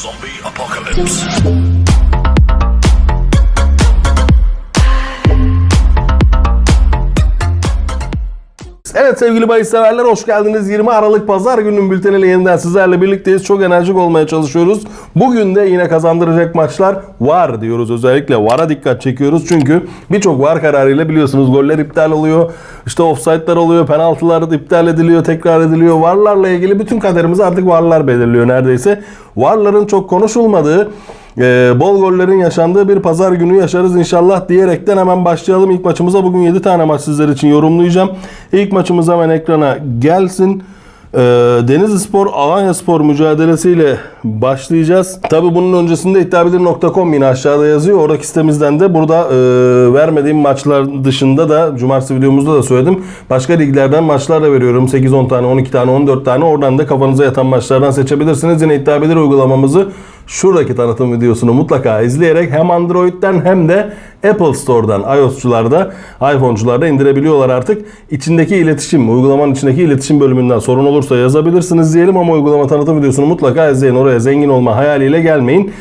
Zombie apocalypse. Evet sevgili bahis severler hoş geldiniz. 20 Aralık Pazar gününün bülteniyle yeniden sizlerle birlikteyiz. Çok enerjik olmaya çalışıyoruz. Bugün de yine kazandıracak maçlar var diyoruz. Özellikle VAR'a dikkat çekiyoruz. Çünkü birçok VAR kararıyla biliyorsunuz goller iptal oluyor. İşte offside'lar oluyor, penaltılar iptal ediliyor, tekrar ediliyor. VAR'larla ilgili bütün kaderimizi artık VAR'lar belirliyor neredeyse. VAR'ların çok konuşulmadığı ee, bol gollerin yaşandığı bir pazar günü yaşarız inşallah diyerekten hemen başlayalım. İlk maçımıza bugün 7 tane maç sizler için yorumlayacağım. İlk maçımız hemen ekrana gelsin. Ee, Denizli Spor Alanya Spor mücadelesiyle başlayacağız. Tabi bunun öncesinde iddiabilir.com yine aşağıda yazıyor. Oradaki sitemizden de burada e, vermediğim maçlar dışında da cumartesi videomuzda da söyledim. Başka liglerden maçlar da veriyorum. 8-10 tane, 12 tane, 14 tane. Oradan da kafanıza yatan maçlardan seçebilirsiniz. Yine iddiabilir uygulamamızı şuradaki tanıtım videosunu mutlaka izleyerek hem Android'den hem de Apple Store'dan iOS'cularda, iPhone'cularda indirebiliyorlar artık. İçindeki iletişim, uygulamanın içindeki iletişim bölümünden sorun olursa yazabilirsiniz diyelim ama uygulama tanıtım videosunu mutlaka izleyin. Oraya zengin olma hayaliyle gelmeyin.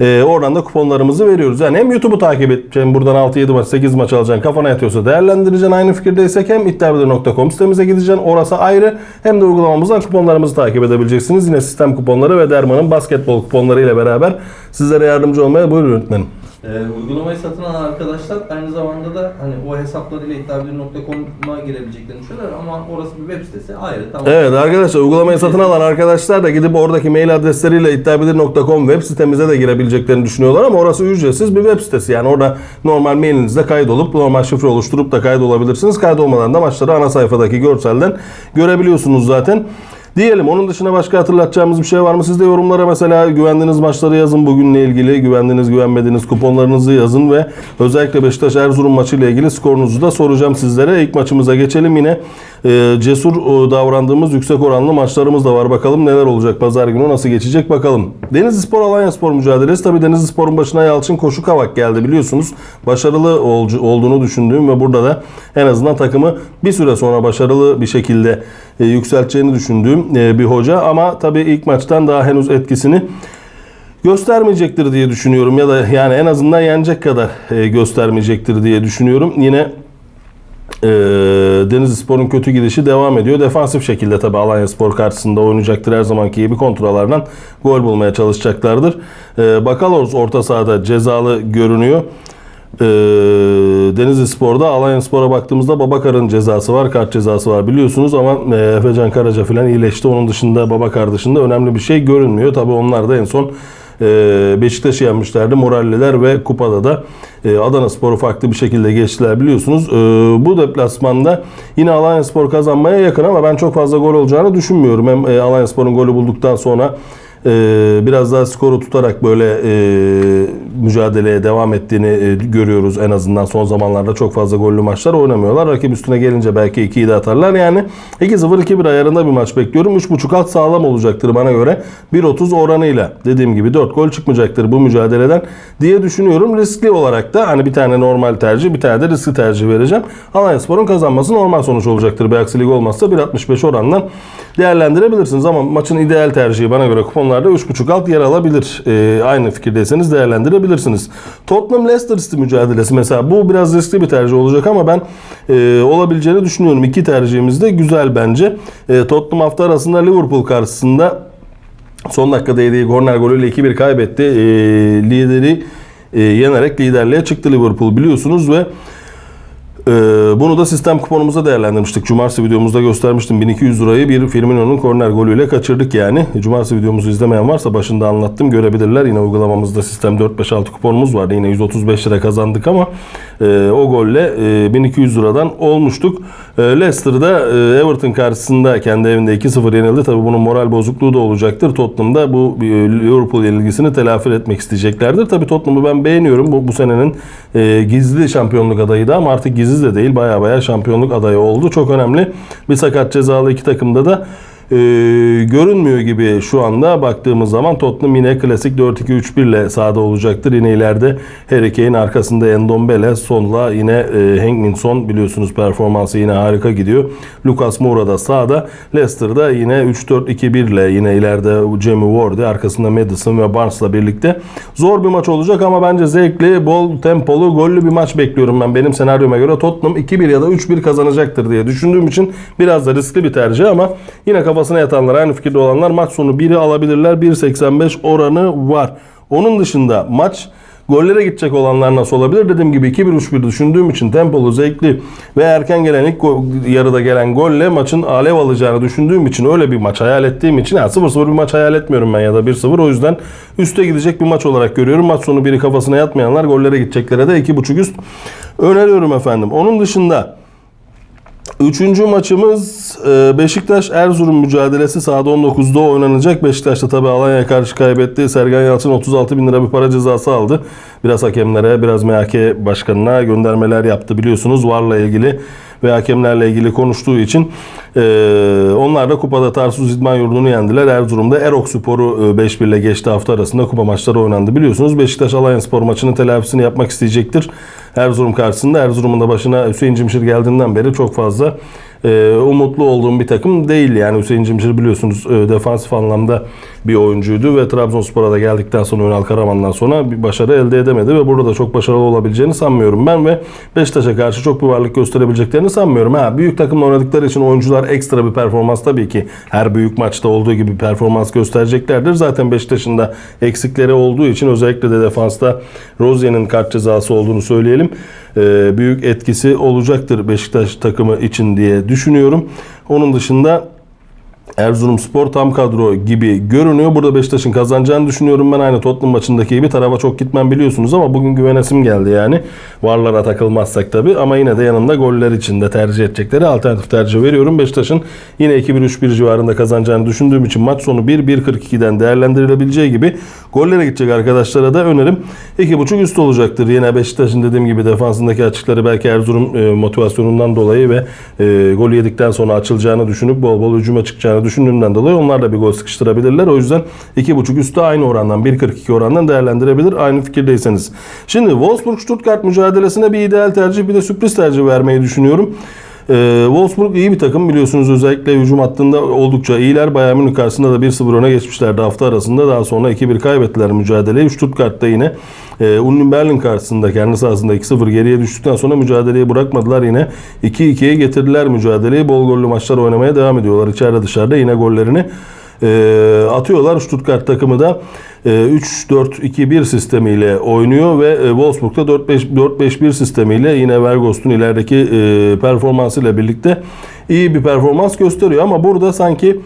Ee, oradan da kuponlarımızı veriyoruz. Yani hem YouTube'u takip edeceksin. Buradan 6-7 maç, 8 maç alacaksın. Kafana yatıyorsa değerlendireceksin. Aynı fikirdeysek hem iddiabilir.com sitemize gideceksin. Orası ayrı. Hem de uygulamamızdan kuponlarımızı takip edebileceksiniz. Yine sistem kuponları ve Derman'ın basketbol kuponları ile beraber sizlere yardımcı olmaya buyurun öğretmenim. Ee, uygulamayı satın alan arkadaşlar aynı zamanda da hani o hesaplarıyla iddiabilir.com'a girebileceklerini düşünüyorlar ama orası bir web sitesi ayrı tamam. Evet arkadaşlar uygulamayı satın alan arkadaşlar da gidip oradaki mail adresleriyle iddiabilir.com web sitemize de girebileceklerini düşünüyorlar ama orası ücretsiz bir web sitesi. Yani orada normal mailinizde kaydolup normal şifre oluşturup da kaydolabilirsiniz. Kaydolmadan da maçları ana sayfadaki görselden görebiliyorsunuz zaten. Diyelim onun dışında başka hatırlatacağımız bir şey var mı? Siz de yorumlara mesela güvendiğiniz maçları yazın bugünle ilgili. Güvendiğiniz güvenmediğiniz kuponlarınızı yazın ve özellikle Beşiktaş Erzurum maçıyla ilgili skorunuzu da soracağım sizlere. İlk maçımıza geçelim yine. E, cesur e, davrandığımız yüksek oranlı maçlarımız da var. Bakalım neler olacak pazar günü nasıl geçecek bakalım. Denizli Spor Alanya Spor mücadelesi. Tabii Denizli Spor'un başına Yalçın Koşu Kavak geldi biliyorsunuz. Başarılı olcu- olduğunu düşündüğüm ve burada da en azından takımı bir süre sonra başarılı bir şekilde e, yükselteceğini düşündüğüm e, bir hoca. Ama tabii ilk maçtan daha henüz etkisini göstermeyecektir diye düşünüyorum. Ya da yani en azından yenecek kadar e, göstermeyecektir diye düşünüyorum. Yine e, Denizli Spor'un kötü gidişi devam ediyor. Defansif şekilde tabii Alanya Spor karşısında oynayacaktır. Her zamanki gibi kontralardan gol bulmaya çalışacaklardır. E, Bakalos orta sahada cezalı görünüyor. E, Denizli Spor'da Alanya Spor'a baktığımızda Babakar'ın cezası var, kart cezası var biliyorsunuz ama e, Efecan Karaca falan iyileşti. Onun dışında Babakar dışında önemli bir şey görünmüyor. Tabii onlar da en son Beşiktaş'ı yenmişlerdi. Moralliler ve kupada da e, Adana Spor'u farklı bir şekilde geçtiler biliyorsunuz. E, bu deplasmanda yine Alanya Spor kazanmaya yakın ama ben çok fazla gol olacağını düşünmüyorum. Hem e, Alanya Spor'un golü bulduktan sonra e, biraz daha skoru tutarak böyle e, mücadeleye devam ettiğini e, görüyoruz. En azından son zamanlarda çok fazla gollü maçlar oynamıyorlar. Rakip üstüne gelince belki 2'yi de atarlar. Yani 2-0-2-1 ayarında bir maç bekliyorum. 3.5 alt sağlam olacaktır bana göre. 1.30 oranıyla dediğim gibi 4 gol çıkmayacaktır bu mücadeleden diye düşünüyorum. Riskli olarak da hani bir tane normal tercih bir tane de riskli tercih vereceğim. Alanya Spor'un kazanması normal sonuç olacaktır. Bir aksilik olmazsa 1.65 oranla değerlendirebilirsiniz. Ama maçın ideal tercihi bana göre kuponlarda 3.5 alt yer alabilir. Ee, aynı fikirdeyseniz değerlendirebilirsiniz. Tottenham Leicester City mücadelesi mesela bu biraz riskli bir tercih olacak ama ben e, olabileceğini düşünüyorum. İki tercihimiz de güzel bence. E, Tottenham hafta arasında Liverpool karşısında son dakikada yediği korner golüyle 2-1 kaybetti. E, lideri e, yenerek liderliğe çıktı Liverpool biliyorsunuz ve ee, bunu da sistem kuponumuza değerlendirmiştik. Cumartesi videomuzda göstermiştim. 1200 lirayı bir Firmino'nun korner golüyle kaçırdık yani. Cumartesi videomuzu izlemeyen varsa başında anlattım. Görebilirler. Yine uygulamamızda sistem 4-5-6 kuponumuz vardı. Yine 135 lira kazandık ama e, o golle e, 1200 liradan olmuştuk. E, Leicester'da e, Everton karşısında kendi evinde 2-0 yenildi. Tabii bunun moral bozukluğu da olacaktır. Tottenham'da bu e, Liverpool yenilgisini telafi etmek isteyeceklerdir. Tabii Tottenham'ı ben beğeniyorum. Bu, bu senenin e, gizli şampiyonluk adayıydı ama artık gizli de değil. Baya baya şampiyonluk adayı oldu. Çok önemli. Bir sakat cezalı iki takımda da e, görünmüyor gibi şu anda baktığımız zaman Tottenham yine klasik 4-2-3-1 ile sahada olacaktır. Yine ileride Harry Kane arkasında Endombele sonla yine e, Heung-min biliyorsunuz performansı yine harika gidiyor. Lucas Moura da sağda. Leicester'da yine 3-4-2-1 ile yine ileride Jamie Wardy arkasında Madison ve Barnes'la birlikte zor bir maç olacak ama bence zevkli, bol tempolu, gollü bir maç bekliyorum ben. Benim senaryoma göre Tottenham 2-1 ya da 3-1 kazanacaktır diye düşündüğüm için biraz da riskli bir tercih ama yine kafasına yatanlar, aynı fikirde olanlar maç sonu 1'i alabilirler. 1.85 oranı var. Onun dışında maç Gollere gidecek olanlar nasıl olabilir? Dediğim gibi 2-1-3-1 düşündüğüm için tempolu, zevkli ve erken gelen ilk yarıda gelen golle maçın alev alacağını düşündüğüm için öyle bir maç hayal ettiğim için yani 0-0 bir maç hayal etmiyorum ben ya da 1-0 o yüzden üste gidecek bir maç olarak görüyorum. Maç sonu biri kafasına yatmayanlar gollere gideceklere de 2.5 üst öneriyorum efendim. Onun dışında Üçüncü maçımız e, Beşiktaş Erzurum mücadelesi sahada 19'da oynanacak. Beşiktaş'ta tabi Alanya'ya karşı kaybetti. Sergen Yalçın 36 bin lira bir para cezası aldı. Biraz hakemlere, biraz MHK başkanına göndermeler yaptı biliyorsunuz. Varla ilgili ve hakemlerle ilgili konuştuğu için e, onlar da kupada Tarsus İdman Yurdu'nu yendiler. Erzurum'da Erok Spor'u e, 5-1 ile geçti hafta arasında kupa maçları oynandı. Biliyorsunuz Beşiktaş Alanya Spor maçının telafisini yapmak isteyecektir. Erzurum karşısında. Erzurum'un da başına Hüseyin Cimşir geldiğinden beri çok fazla e, umutlu olduğum bir takım değil. Yani Hüseyin Cimşir biliyorsunuz e, defansif anlamda bir oyuncuydu ve Trabzonspor'a da geldikten sonra Ünal Karaman'dan sonra bir başarı elde edemedi ve burada da çok başarılı olabileceğini sanmıyorum ben ve Beşiktaş'a karşı çok bir varlık gösterebileceklerini sanmıyorum. Ha büyük takımla oynadıkları için oyuncular ekstra bir performans tabii ki her büyük maçta olduğu gibi performans göstereceklerdir. Zaten Beşiktaş'ın da eksikleri olduğu için özellikle de defansta Rozier'in kart cezası olduğunu söyleyelim. Ee, büyük etkisi olacaktır Beşiktaş takımı için diye düşünüyorum. Onun dışında Erzurumspor tam kadro gibi görünüyor. Burada Beşiktaş'ın kazanacağını düşünüyorum ben. Aynı Tottenham maçındaki gibi tarafa çok gitmem biliyorsunuz ama bugün güvenesim geldi yani. Varlara takılmazsak tabii ama yine de yanında goller için de tercih edecekleri alternatif tercih veriyorum. Beşiktaş'ın yine 2-1-3-1 civarında kazanacağını düşündüğüm için maç sonu 1-1-42'den değerlendirilebileceği gibi gollere gidecek arkadaşlara da önerim 2.5 üst olacaktır. Yine Beşiktaş'ın dediğim gibi defansındaki açıkları belki Erzurum e, motivasyonundan dolayı ve e, golü yedikten sonra açılacağını düşünüp bol bol hücuma çıkacağını düşündüğünden dolayı onlar da bir gol sıkıştırabilirler. O yüzden 2.5 üstü aynı orandan 1.42 orandan değerlendirebilir. Aynı fikirdeyseniz. Şimdi Wolfsburg-Stuttgart mücadelesine bir ideal tercih bir de sürpriz tercih vermeyi düşünüyorum. Ee, Wolfsburg iyi bir takım biliyorsunuz özellikle hücum hattında oldukça iyiler. Bayern Münih karşısında da 1-0 öne geçmişlerdi hafta arasında. Daha sonra 2-1 kaybettiler mücadeleyi. Stuttgart'ta yine e, Union Berlin karşısında kendi sahasında 2-0 geriye düştükten sonra mücadeleyi bırakmadılar. Yine 2-2'ye getirdiler mücadeleyi. Bol gollü maçlar oynamaya devam ediyorlar. İçeride dışarıda yine gollerini e, atıyorlar. Stuttgart takımı da 3-4-2-1 sistemiyle oynuyor ve e, Wolfsburg'da 4-5-4-5-1 sistemiyle yine Vergost'un ilerideki e, performansıyla birlikte iyi bir performans gösteriyor. Ama burada sanki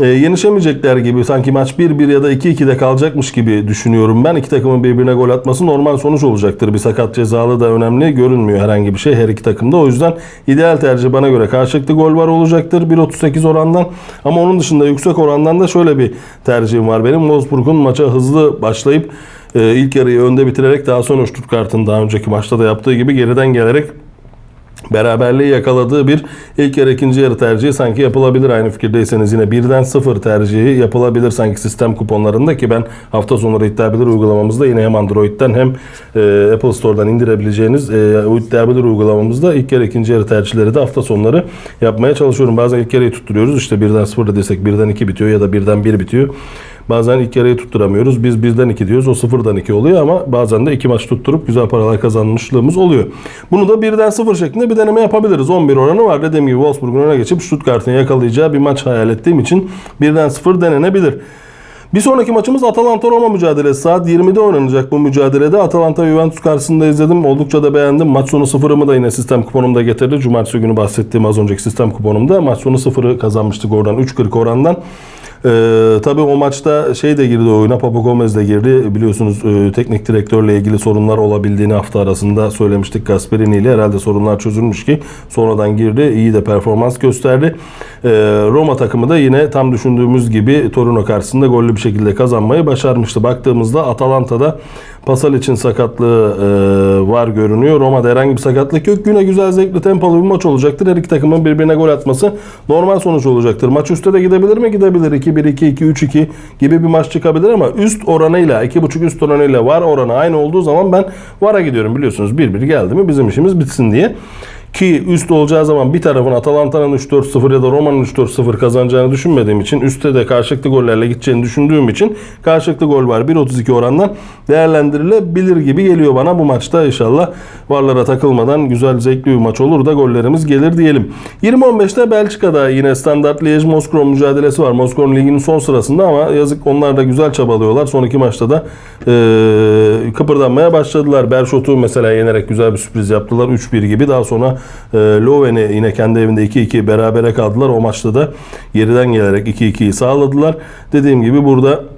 e, yenişemeyecekler gibi sanki maç 1-1 ya da 2-2'de kalacakmış gibi düşünüyorum ben. İki takımın birbirine gol atması normal sonuç olacaktır. Bir sakat cezalı da önemli görünmüyor herhangi bir şey her iki takımda. O yüzden ideal tercih bana göre karşılıklı gol var olacaktır 1.38 orandan. Ama onun dışında yüksek orandan da şöyle bir tercihim var benim. Wolfsburg'un maça hızlı başlayıp e, ilk yarıyı önde bitirerek daha sonra Stuttgart'ın daha önceki maçta da yaptığı gibi geriden gelerek beraberliği yakaladığı bir ilk yarı ikinci yarı tercihi sanki yapılabilir aynı fikirdeyseniz yine birden sıfır tercihi yapılabilir sanki sistem kuponlarında ki ben hafta sonları iddia bilir uygulamamızda yine hem Android'den hem e, Apple Store'dan indirebileceğiniz e, iddia bilir uygulamamızda ilk yarı ikinci yarı tercihleri de hafta sonları yapmaya çalışıyorum. Bazen ilk yarıyı tutturuyoruz işte birden sıfır dediysek birden iki bitiyor ya da birden bir bitiyor. Bazen ilk yarıyı tutturamıyoruz. Biz bizden 2 diyoruz. O sıfırdan 2 oluyor ama bazen de 2 maç tutturup güzel paralar kazanmışlığımız oluyor. Bunu da birden sıfır şeklinde bir deneme yapabiliriz. 11 oranı var. Dediğim gibi Wolfsburg'un öne geçip Stuttgart'ın yakalayacağı bir maç hayal ettiğim için birden sıfır denenebilir. Bir sonraki maçımız Atalanta Roma mücadelesi. Saat 20'de oynanacak bu mücadelede. Atalanta Juventus karşısında izledim. Oldukça da beğendim. Maç sonu sıfırımı da yine sistem kuponumda getirdi. Cumartesi günü bahsettiğim az önceki sistem kuponumda. Maç sonu sıfırı kazanmıştık oradan. 3.40 orandan. Ee, tabii o maçta şey de girdi oyuna, Papu Gomez de girdi. Biliyorsunuz e, teknik direktörle ilgili sorunlar olabildiğini hafta arasında söylemiştik Gasperini ile. Herhalde sorunlar çözülmüş ki sonradan girdi. İyi de performans gösterdi. Ee, Roma takımı da yine tam düşündüğümüz gibi Torino karşısında gollü bir şekilde kazanmayı başarmıştı. Baktığımızda Atalanta'da Pasal için sakatlığı e, var görünüyor. Roma'da herhangi bir sakatlık yok. Güne güzel zevkli tempolu bir maç olacaktır. Her iki takımın birbirine gol atması normal sonuç olacaktır. Maç üstte de gidebilir mi? Gidebilir. 2-1, 2-2, 3-2 gibi bir maç çıkabilir ama üst oranıyla 2.5 üst oranıyla var oranı aynı olduğu zaman ben VAR'a gidiyorum biliyorsunuz. 1-1 geldi mi bizim işimiz bitsin diye. Ki üst olacağı zaman bir tarafın Atalanta'nın 3-4-0 ya da Roma'nın 3-4-0 kazanacağını düşünmediğim için üstte de karşılıklı gollerle gideceğini düşündüğüm için karşılıklı gol var 1.32 orandan değerlendirilebilir gibi geliyor bana bu maçta inşallah varlara takılmadan güzel zevkli bir maç olur da gollerimiz gelir diyelim. 20-15'te Belçika'da yine standart Liège Moskova mücadelesi var. Moskova liginin son sırasında ama yazık onlar da güzel çabalıyorlar. Son iki maçta da e, kıpırdanmaya başladılar. Berşot'u mesela yenerek güzel bir sürpriz yaptılar. 3-1 gibi. Daha sonra e, Löwen'i yine kendi evinde 2-2 berabere kaldılar. O maçta da geriden gelerek 2-2'yi sağladılar. Dediğim gibi burada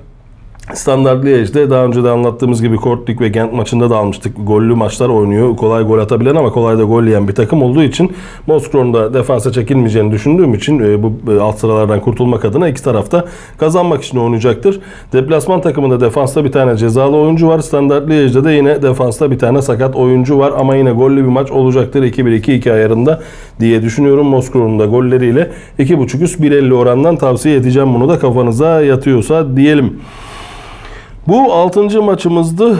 Standart Liège'de daha önce de anlattığımız gibi Kortrijk ve Gent maçında da almıştık. Gollü maçlar oynuyor. Kolay gol atabilen ama kolay da gol yiyen bir takım olduğu için Moskro'nun da defansa çekilmeyeceğini düşündüğüm için e, bu e, alt sıralardan kurtulmak adına iki tarafta kazanmak için oynayacaktır. Deplasman takımında defansta bir tane cezalı oyuncu var. Standart Liège'de de yine defansta bir tane sakat oyuncu var ama yine gollü bir maç olacaktır 2-1-2-2 ayarında diye düşünüyorum. Moskro'nun da golleriyle 2.5 üst 1.50 orandan tavsiye edeceğim bunu da kafanıza yatıyorsa diyelim. Bu 6. maçımızdı.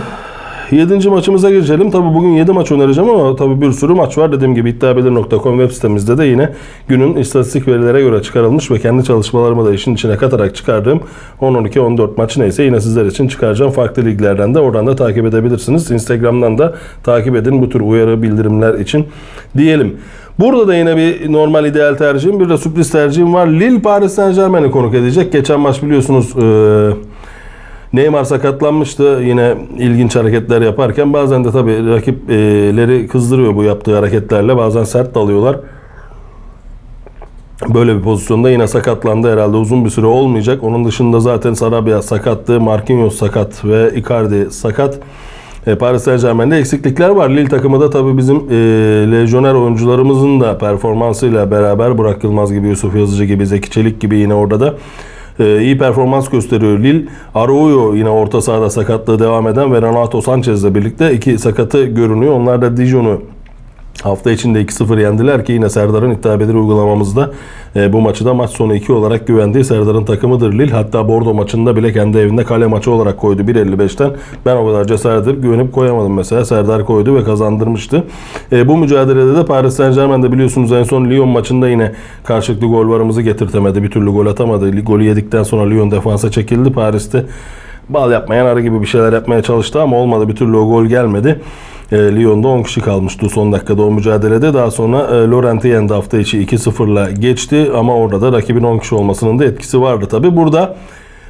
7. maçımıza geçelim. Tabi bugün 7 maç önereceğim ama tabi bir sürü maç var. Dediğim gibi iddiabilir.com web sitemizde de yine günün istatistik verilere göre çıkarılmış ve kendi çalışmalarımı da işin içine katarak çıkardığım 10, 12, 14 maç neyse yine sizler için çıkaracağım. Farklı liglerden de oradan da takip edebilirsiniz. Instagram'dan da takip edin bu tür uyarı bildirimler için diyelim. Burada da yine bir normal ideal tercihim bir de sürpriz tercihim var. Lille Paris Saint Germain'i konuk edecek. Geçen maç biliyorsunuz eee Neymar sakatlanmıştı. Yine ilginç hareketler yaparken bazen de tabii rakipleri kızdırıyor bu yaptığı hareketlerle. Bazen sert dalıyorlar. Böyle bir pozisyonda yine sakatlandı herhalde uzun bir süre olmayacak. Onun dışında zaten Sarabia sakattı, Marquinhos sakat ve Icardi sakat. E, Paris Saint Germain'de eksiklikler var. Lille takımı da tabii bizim e, lejyoner oyuncularımızın da performansıyla beraber Burak Yılmaz gibi, Yusuf Yazıcı gibi, Zeki Çelik gibi yine orada da e, iyi performans gösteriyor Lille. Araujo yine orta sahada sakatlığı devam eden ve Renato Sanchez'le birlikte iki sakatı görünüyor. Onlar da Dijon'u Hafta içinde 2-0 yendiler ki yine Serdar'ın iddia bedeli uygulamamızda e, bu maçı da maç sonu 2 olarak güvendiği Serdar'ın takımıdır Lille. Hatta Bordo maçında bile kendi evinde kale maçı olarak koydu 1.55'ten. Ben o kadar cesaret edip güvenip koyamadım mesela. Serdar koydu ve kazandırmıştı. E, bu mücadelede de Paris Saint Germain'de biliyorsunuz en son Lyon maçında yine karşılıklı gol varımızı getirtemedi. Bir türlü gol atamadı. Golü yedikten sonra Lyon defansa çekildi. Paris'te bal yapmayan arı gibi bir şeyler yapmaya çalıştı ama olmadı. Bir türlü o gol gelmedi. E, Lyon'da 10 kişi kalmıştı son dakikada o mücadelede. Daha sonra e, Laurent'i yendi hafta içi 2-0'la geçti ama orada da rakibin 10 kişi olmasının da etkisi vardı tabi. Burada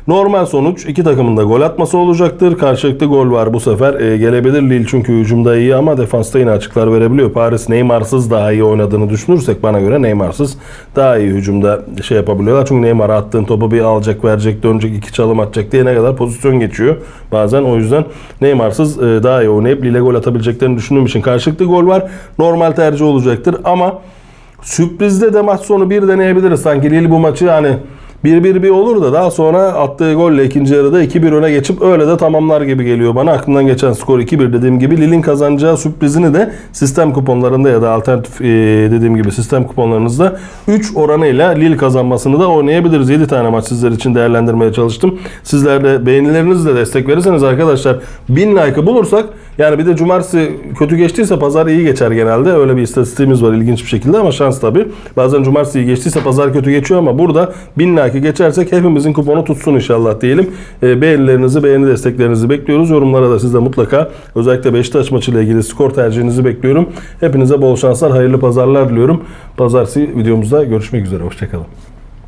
normal sonuç iki takımın da gol atması olacaktır. Karşılıklı gol var bu sefer. E, gelebilir Lille çünkü hücumda iyi ama defansta yine açıklar verebiliyor. Paris Neymar'sız daha iyi oynadığını düşünürsek bana göre Neymar'sız daha iyi hücumda şey yapabiliyorlar. Çünkü Neymar attığın topu bir alacak, verecek, dönecek, iki çalım atacak diye ne kadar pozisyon geçiyor. Bazen o yüzden Neymar'sız e, daha iyi oynayıp Lille gol atabileceklerini düşündüğüm için karşılıklı gol var. Normal tercih olacaktır ama sürprizde de maç sonu bir deneyebiliriz. Sanki Lille bu maçı hani 1-1 bir olur da daha sonra attığı golle ikinci yarıda 2-1 öne geçip öyle de tamamlar gibi geliyor bana. Aklımdan geçen skor 2-1 dediğim gibi Lille'in kazanacağı sürprizini de sistem kuponlarında ya da alternatif e, dediğim gibi sistem kuponlarınızda 3 oranıyla Lille kazanmasını da oynayabiliriz. 7 tane maç sizler için değerlendirmeye çalıştım. Sizler de beğenilerinizle destek verirseniz arkadaşlar 1000 like'ı bulursak yani bir de cumartesi kötü geçtiyse pazar iyi geçer genelde. Öyle bir istatistiğimiz var ilginç bir şekilde ama şans tabii. Bazen cumartesi iyi geçtiyse pazar kötü geçiyor ama burada 1000 like'ı geçersek hepimizin kuponu tutsun inşallah diyelim. E, beğenilerinizi, beğeni desteklerinizi bekliyoruz. Yorumlara da siz de mutlaka özellikle Beşiktaş maçıyla ilgili skor tercihinizi bekliyorum. Hepinize bol şanslar, hayırlı pazarlar diliyorum. Pazartesi videomuzda görüşmek üzere. Hoşçakalın.